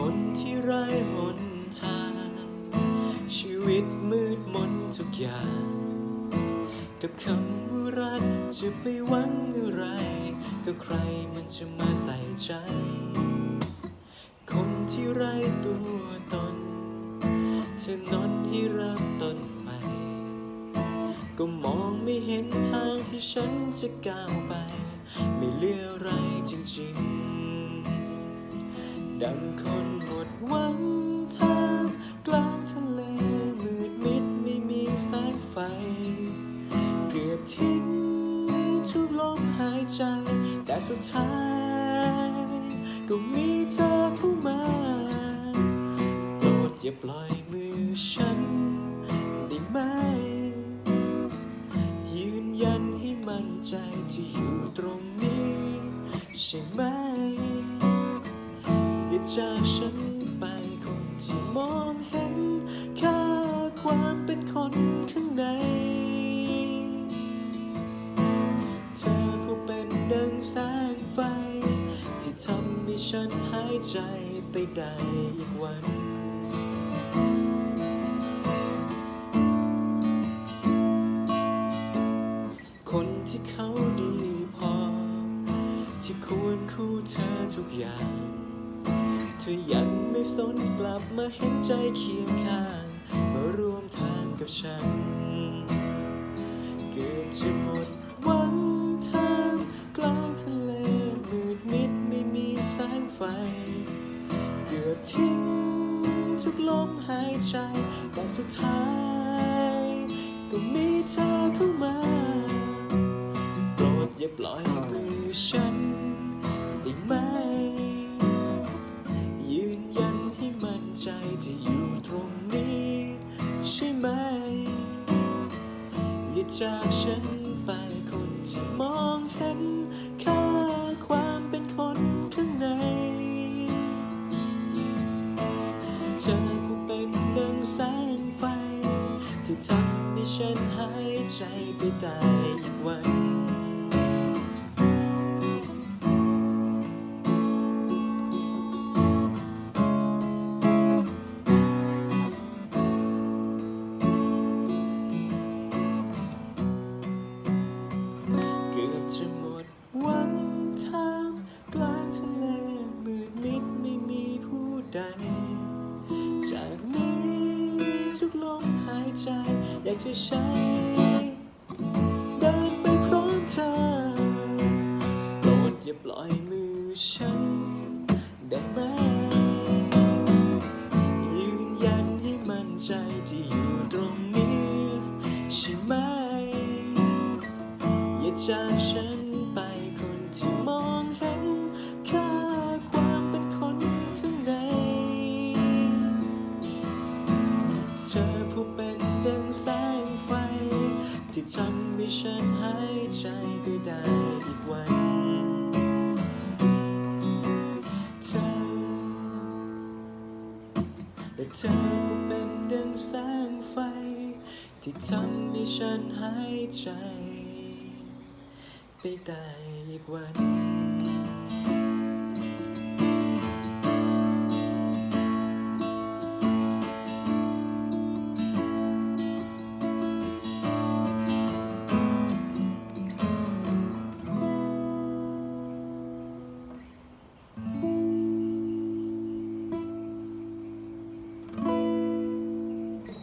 คนที่ไร้หนทาง ชีวิตมืดมนทุกอย่าง กับคำว่ารักจะไปหวังอะไร ก็ใครมันจะมาใส่ใจ คนที่ไร้ตัวตนจะนอนให้เริ่มต้นใหม่ ก็มองไม่เห็นทางที่ฉันจะก้าวไป ไม่เลืออะไร ดังคนหมดหวังทางกลางทะเลมืดมิดไม่มีแสงไฟ เกือบทิ้งทุกลมหายใจ แต่สุดท้ายก็มีเธอเข้ามาโปรดอย่าปล่อยมือฉันได้ไหม ยืนยันให้มั่นใจจะอยู่ตรงนี้ ใช่ไหม จากฉันไปคนที่มองเห็นค่าความเป็นคนข้างใน เธอผู้เป็นดังแสงไฟ ที่ทำให้ฉันหายใจไปได้อีกวันคนที่เขาดีพอ ที่ควรคู่เธอทุกอย่าง ธอยังไม่สนกลับมาเห็นใจเคียงข้าง มาร่วมทางกับฉัน เกือบจะหมดหวังทางกลางทะเลมืดมิดไม่มีแสงไฟ เกือบทิ้งทุกลมหายใจ แต่สุดท้าย ก็มีเธอเข้ามา โปรดอย่าปล่อยมือฉัน จากฉันไปคนที่มองเห็นค่าความเป็นคนข้างใน เธอผู้เป็นดังแสงไฟ ที่ทำให้ฉันหายใจไปได้อีกวัน จะใช้เดินไปพร้อมเธอโปรดอย่าปล่อยมือฉันได้ไหมยืนยันให้มั่นใจที่อยู่ตรงนี้ใช่ไหมอย่าจากฉัน ที่ทำให้ฉันหายใจไปได้อีกวันเธอและเธอก็เป็นดังแสงไฟ ที่ทำให้ฉันหายใจ ไปได้อีกวัน